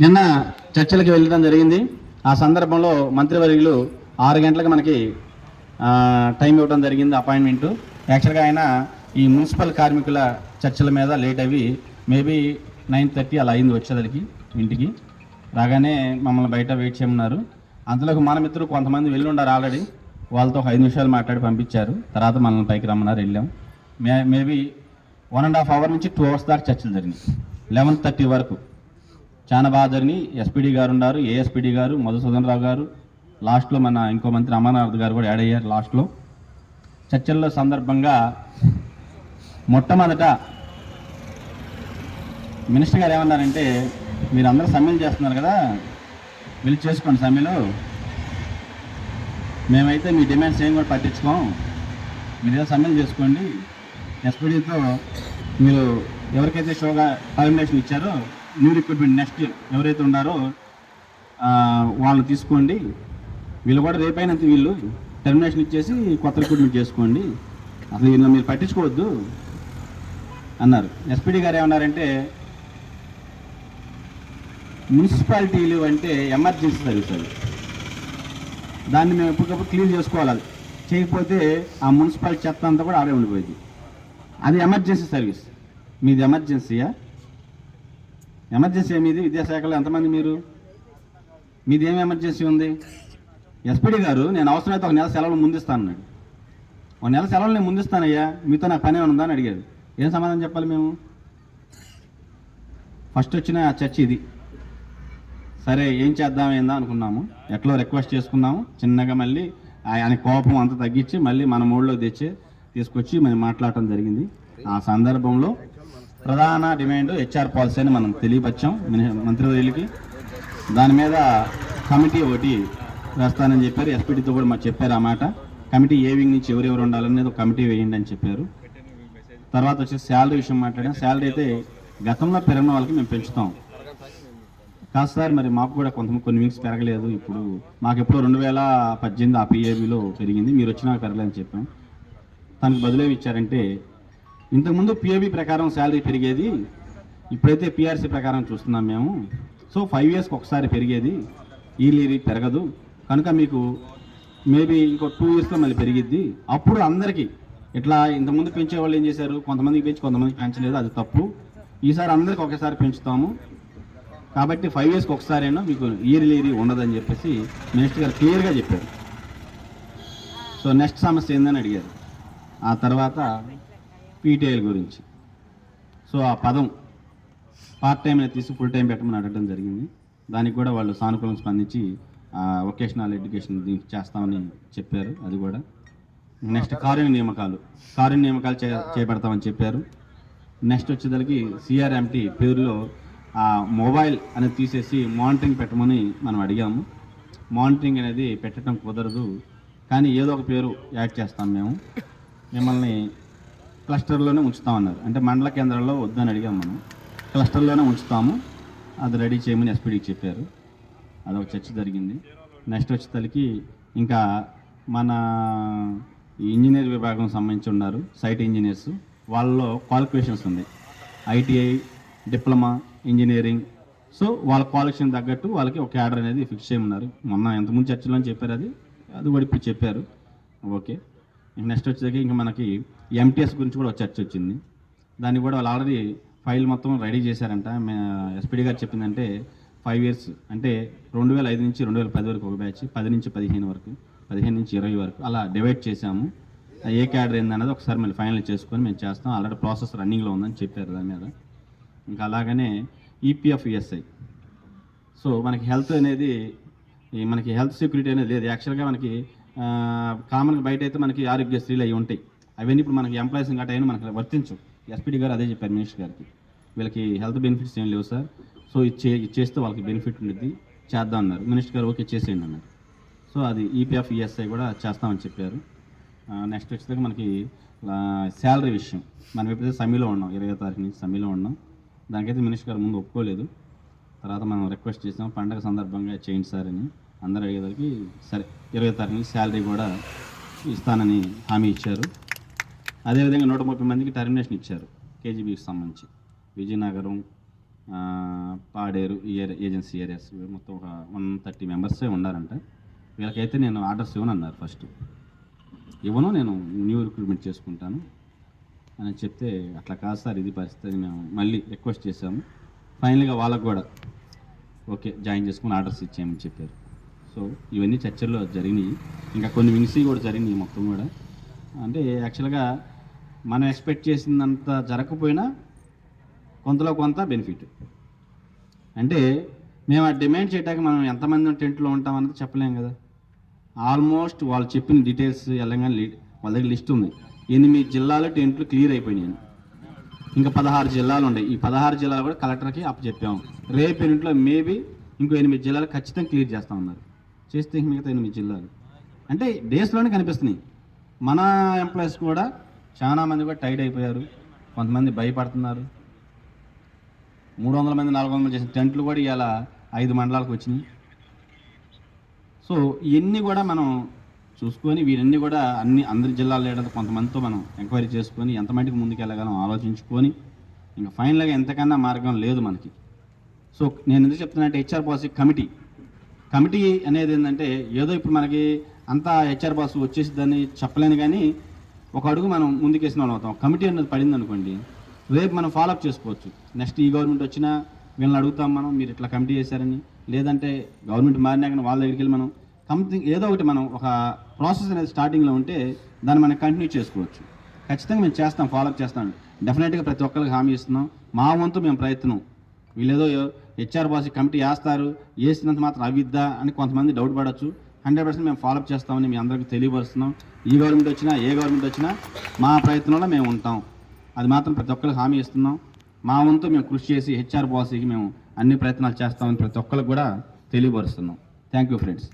నిన్న చర్చలకు వెళ్ళడం జరిగింది. ఆ సందర్భంలో మంత్రివర్యులు ఆరు గంటలకు మనకి టైం ఇవ్వడం జరిగింది అపాయింట్మెంట్. యాక్చువల్గా ఆయన ఈ మున్సిపల్ కార్మికుల చర్చల మీద లేట్ అవి మేబీ నైన్ థర్టీ అలా అయింది వచ్చేదలికి ఇంటికి. రాగానే మమ్మల్ని బయట వెయిట్ చేయమన్నారు. అందులోకి మన మిత్రులు కొంతమంది వెళ్ళి ఉండారు ఆల్రెడీ. వాళ్ళతో ఒక ఐదు నిమిషాలు మాట్లాడి పంపించారు. తర్వాత మనల్ని పైకి రమ్మన్నారు వెళ్ళాం. May maybe one and half hour నుంచి టూ అవర్స్ దాకా చర్చలు జరిగినాయి. లెవెన్ థర్టీ వరకు. చాలా బాగా జరిగినాయి ఎస్పీడీ గారు ఉన్నారు ఏఎస్పీడీ గారు మధుసూదన్ రావు గారు. లాస్ట్లో మన ఇంకో మంత్రి అమర్నాథ్ గారు కూడా యాడ్ అయ్యారు లాస్ట్లో. చర్చల్లో సందర్భంగా మొట్టమొదట మినిస్టర్ గారు ఏమన్నారంటే మీరు అందరూ సమ్మెలు చేస్తున్నారు కదా వెళ్ళి చేసుకోండి సమ్మెలు. మేమైతే మీ డిమాండ్స్ ఏం కూడా పట్టించుకోం. మీరు ఏదో సమ్మెలు చేసుకోండి. ఎస్పీడీతో మీరు ఎవరికైతే షోగా పర్మినేషన్ ఇచ్చారో న్యూ రిక్రూట్మెంట్ నెక్స్ట్ ఎవరైతే ఉన్నారో వాళ్ళు వాళ్ళని తీసుకోండి. వీళ్ళు కూడా రేపైనంత వీళ్ళు టెర్మినేషన్ ఇచ్చేసి కొత్త రిక్రూట్మెంట్ చేసుకోండి. అసలు వీళ్ళని మీరు పట్టించుకోవద్దు అన్నారు. ఎస్పీడీ గారు ఏమన్నారంటే మున్సిపాలిటీలు అంటే ఎమర్జెన్సీ సర్వీస్ అది. దాన్ని మేము ఎప్పటికప్పుడు క్లీన్ చేసుకోవాలి అది. చేయకపోతే ఆ మున్సిపాలిటీ చెత్త అంతా కూడా ఆడే ఉండిపోయింది. అది ఎమర్జెన్సీ సర్వీస్ మీది ఎమర్జెన్సీయా ఎమర్జెన్సీ మీది విద్యాశాఖలో ఎంతమంది మీరు? మీది ఏమి ఎమర్జెన్సీ ఉంది? ఎస్పీడీ గారు నేను అవసరమైతే ఒక నెల సెలవులు ముందిస్తాను అన్నాడు. ఒక నెల సెలవులు నేను ముందిస్తానయ్యా మీతో నాకు పని ఉందా అని అడిగాడు. ఏం సమాధానం చెప్పాలి మేము? ఫస్ట్ వచ్చిన ఆ చర్చ ఇది. సరే ఏం చేద్దాం ఏందా అనుకున్నాము. ఎట్లో రిక్వెస్ట్ చేసుకున్నాము. చిన్నగా మళ్ళీ ఆయన కోపం అంతా తగ్గించి మళ్ళీ మన మూడులో తెచ్చి తీసుకొచ్చి మనం మాట్లాడటం జరిగింది. ఆ సందర్భంలో ప్రధాన డిమాండ్ హెచ్ఆర్ పాలసీ అని మనం తెలియపరిచాం మంత్రివర్యులకి. దాని మీద కమిటీ ఒకటి వేస్తానని చెప్పారు. ఎస్పీటీతో కూడా మాకు చెప్పారు ఆ మాట. కమిటీ ఏ వింగ్ నుంచి ఎవరెవరు ఉండాలనేది ఒక కమిటీ వేయండి అని చెప్పారు. తర్వాత వచ్చి శాలరీ విషయం మాట్లాడిన శాలరీ అయితే గతంలో పెరిగిన వాళ్ళకి మేము పెంచుతాం. కాదు సార్ మరి మాకు కూడా కొంత కొన్ని వింగ్స్ పెరగలేదు. ఇప్పుడు మాకు ఎప్పుడో రెండు వేల పద్దెనిమిది ఆ పిఏబిలో పెరిగింది. మీరు వచ్చినా పెరగలేదని చెప్పాం. తనకు బదులేవి ఇచ్చారంటే ఇంతకుముందు పిఏబి ప్రకారం శాలరీ పెరిగేది ఇప్పుడైతే పిఆర్సీ ప్రకారం చూస్తున్నాం మేము. సో ఫైవ్ ఇయర్స్కి ఒకసారి పెరిగేది ఈ పెరగదు. కనుక మీకు మేబీ ఇంకో టూ ఇయర్స్లో మళ్ళీ పెరిగిద్ది. అప్పుడు అందరికీ ఇట్లా ఇంతకుముందు పెంచే వాళ్ళు ఏం చేశారు? కొంతమందికి పెంచి కొంతమందికి పెంచలేదు అది తప్పు. ఈసారి అందరికి ఒకేసారి పెంచుతాము. కాబట్టి ఫైవ్ ఇయర్స్కి ఒకసారైనా మీకు ఇయర్లీ ఇయర్ ఉండదని చెప్పేసి మినిస్టర్ గారు క్లియర్గా చెప్పారు. సో నెక్స్ట్ సమస్య ఏందని అడిగారు. ఆ తర్వాత పీటీఐల గురించి. సో ఆ పదం పార్ట్ టైం అనేది తీసి ఫుల్ టైం పెట్టమని అడగడం జరిగింది. దానికి కూడా వాళ్ళు సానుకూలం స్పందించి వొకేషనల్ ఎడ్యుకేషన్ దీనికి చేస్తామని చెప్పారు అది కూడా. నెక్స్ట్ కారుణ్య నియామకాలు. కారుణ్య నియామకాలు చే చేపడతామని చెప్పారు. నెక్స్ట్ వచ్చేసరికి సిఆర్ఎంటీ పేరులో ఆ మొబైల్ అనేది తీసేసి మానిటరింగ్ పెట్టమని మనం అడిగాము. మానిటరింగ్ అనేది పెట్టడం కుదరదు కానీ ఏదో ఒక పేరు యాడ్ చేస్తాం మేము. మిమ్మల్ని క్లస్టర్లోనే ఉంచుతామన్నారు అంటే మండల కేంద్రాల్లో వద్దని అడిగాం మనం. క్లస్టర్లోనే ఉంచుతాము. అది రెడీ చేయమని ఎస్పీడీకి చెప్పారు. అదొక చర్చ జరిగింది. నెక్స్ట్ వచ్చేసరికి ఇంకా మన ఈ ఇంజనీర్ విభాగం సంబంధించి ఉన్నారు సైట్ ఇంజనీర్స్. వాళ్ళలో క్వాలిఫికేషన్స్ ఉంది. ITI diploma engineering. సో వాళ్ళ క్వాలిఫికేషన్ తగ్గట్టు వాళ్ళకి ఒక క్యాడర్ అనేది ఫిక్స్ చేయమన్నారు. మొన్న ఎంతమంది చర్చలో చెప్పారు అది. అది కూడా ఇప్పుడు చెప్పారు. ఓకే. నెక్స్ట్ వచ్చేసరికి ఇంకా మనకి ఎంటీఎస్ గురించి కూడా చర్చ వచ్చింది. దాన్ని కూడా వాళ్ళు ఆల్రెడీ ఫైల్ మొత్తం రెడీ చేశారంట. ఎస్పీడీ గారు చెప్పిందంటే ఫైవ్ ఇయర్స్ అంటే రెండు వేల ఐదు నుంచి రెండు వేల పది వరకు ఒక బ్యాచ్ పది నుంచి పదిహేను వరకు పదిహేను నుంచి ఇరవై వరకు అలా డివైడ్ చేశాము. ఏ క్యాడర్ ఏందన్నది ఒకసారి మళ్ళీ ఫైనల్ చేసుకొని మేము చేస్తాం. ఆల్రెడీ ప్రాసెస్ రన్నింగ్లో ఉందని చెప్పారు దాని మీద. ఇంకా అలాగనే ఈపీఎఫ్ ఈఎస్ఐ సో మనకి హెల్త్ అనేది ఈ మనకి హెల్త్ సెక్యూరిటీ అనేది లేదు. యాక్చువల్గా మనకి కామన్గా బయట అయితే మనకి ఆరోగ్యశ్రీలు అవి ఉంటాయి. అవన్నీ ఇప్పుడు మనకి ఎంప్లాయీస్ గట్రా అయినా మనకి వర్తించు ఎస్పీడీ గారు అదే చెప్పారు మినిస్టర్ గారికి. వీళ్ళకి హెల్త్ బెనిఫిట్స్ ఏం లేవు సార్. సో ఇది చే చేస్తే వాళ్ళకి బెనిఫిట్ ఉంటుంది చేద్దాం అన్నారు. మినిస్టర్ గారు ఓకే చేసేయండి అన్నారు. సో అది ఈపీఎఫ్ ఈఎస్ఐ కూడా చేస్తామని చెప్పారు. నెక్స్ట్ వచ్చేదాకా మనకి శాలరీ విషయం. మనం ఎప్పుడైతే సమ్మెలో ఉన్నాం. ఇరవై తారీఖు నుంచి సమ్మెలో ఉన్నాం. దానికైతే మినిస్టర్ గారు ముందు ఒప్పుకోలేదు. తర్వాత మనం రిక్వెస్ట్ చేసాం. పండగ సందర్భంగా చేయండి సార్ అని. అందరు అడిగేదానికి సరే ఇరవై తారీఖు శాలరీ కూడా ఇస్తానని హామీ ఇచ్చారు. అదేవిధంగా నూట ముప్పై మందికి టర్మినేషన్ ఇచ్చారు కేజీబీకి సంబంధించి. Vizianagaram Paderu year agency areas మొత్తం ఒక వన్ థర్టీ మెంబర్సే ఉన్నారంట. వీళ్ళకైతే నేను ఆర్డర్స్ ఇవ్వను అన్నారు ఫస్ట్. ఇవ్వను నేను న్యూ రిక్రూట్మెంట్ చేసుకుంటాను అని చెప్తే అట్లా కాదు సార్ ఇది పరిస్థితి మేము మళ్ళీ రిక్వెస్ట్ చేసాము ఫైనల్గా వాళ్ళకు కూడా ఓకే జాయిన్ చేసుకుని ఆర్డర్స్ ఇచ్చామని చెప్పారు. సో ఇవన్నీ చర్చల్లో జరిగినాయి. ఇంకా కొన్ని వింగ్సీ కూడా జరిగినాయి మొత్తం కూడా. అంటే యాక్చువల్గా మనం ఎక్స్పెక్ట్ చేసినంత జరగకపోయినా కొంతలో కొంత బెనిఫిట్. అంటే మేము ఆ డిమాండ్ చేయడానికి మనం ఎంతమంది టెంట్లో ఉంటామన్నది చెప్పలేం కదా. ఆల్మోస్ట్ వాళ్ళు చెప్పిన డీటెయిల్స్ వెళ్ళగానే లీ- వాళ్ళ దగ్గర లిస్ట్ ఉంది. ఎనిమిది జిల్లాలు టెంట్లు క్లియర్ అయిపోయినాయి ఇంకా పదహారు జిల్లాలు ఉన్నాయి ఈ పదహారు జిల్లాలు కూడా కలెక్టర్కి అప్పచెప్పాము. రేపు ఇంట్లో మేబీ ఇంకో ఎనిమిది జిల్లాలు ఖచ్చితంగా క్లియర్ చేస్తా ఉన్నారు. చేస్తే మిగతా ఎనిమిది జిల్లాలు. అంటే డేస్లోనే కనిపిస్తున్నాయి. మన ఎంప్లాయీస్ కూడా చాలా మంది కూడా టైడ్ అయిపోయారు. కొంతమంది భయపడుతున్నారు. మూడు వందల మంది నాలుగు వందల మంది చేసిన టెంట్లు కూడా ఇలా ఐదు మండలాలకు వచ్చినాయి. సో ఇవన్నీ కూడా మనం చూసుకొని వీరన్నీ కూడా అన్ని అందరి జిల్లాలు లేడంతో కొంతమందితో మనం ఎంక్వైరీ చేసుకొని ఎంత మటుకు ముందుకెళ్ళగలం ఆలోచించుకొని ఇంకా ఫైనల్గా ఎంతకన్నా మార్గం లేదు మనకి. సో నేను ఎందుకు చెప్తున్నా హెచ్ఆర్ పాలసీ కమిటీ కమిటీ అనేది ఏంటంటే ఏదో ఇప్పుడు మనకి అంతా హెచ్ఆర్ పాలసీ వచ్చేసిద్దని చెప్పలేను కానీ ఒక అడుగు మనం ముందుకేసిన వాళ్ళు అవుతాం. కమిటీ అనేది పడింది అనుకోండి రేపు మనం ఫాలోఅప్ చేసుకోవచ్చు. నెక్స్ట్ ఈ గవర్నమెంట్ వచ్చినా వీళ్ళని అడుగుతాం మనం మీరు ఇట్లా కమిటీ చేశారని. లేదంటే గవర్నమెంట్ మారినాక వాళ్ళ దగ్గరికి వెళ్ళి మనం సంథింగ్ ఏదో ఒకటి మనం ఒక ప్రాసెస్ అనేది స్టార్టింగ్లో ఉంటే దాన్ని మనం కంటిన్యూ చేసుకోవచ్చు. ఖచ్చితంగా మేము చేస్తాం ఫాలోఅప్ చేస్తాం. డెఫినెట్గా ప్రతి ఒక్కరికి హామీ ఇస్తున్నాం. మా వంతు మేము ప్రయత్నం. వీళ్ళేదో హెచ్ఆర్ బాస్ కమిటీ వేస్తారు. వేసినంత మాత్రం అవిద్దా అని కొంతమంది డౌట్ పడవచ్చు హండ్రెడ్ పర్సెంట్ మేము ఫాలోఅప్ చేస్తామని మీ అందరికీ తెలియపరుస్తున్నాం. ఈ గవర్నమెంట్ వచ్చినా ఏ గవర్నమెంట్ వచ్చినా మా ప్రయత్నంలో మేము ఉంటాం. అది మాత్రం ప్రతి ఒక్కరికి హామీ ఇస్తున్నాం. మా వంతు మేము కృషి చేసి హెచ్ఆర్ పాలసీకి మేము అన్ని ప్రయత్నాలు చేస్తామని ప్రతి ఒక్కరికి కూడా తెలియపరుస్తున్నాం. Thank you friends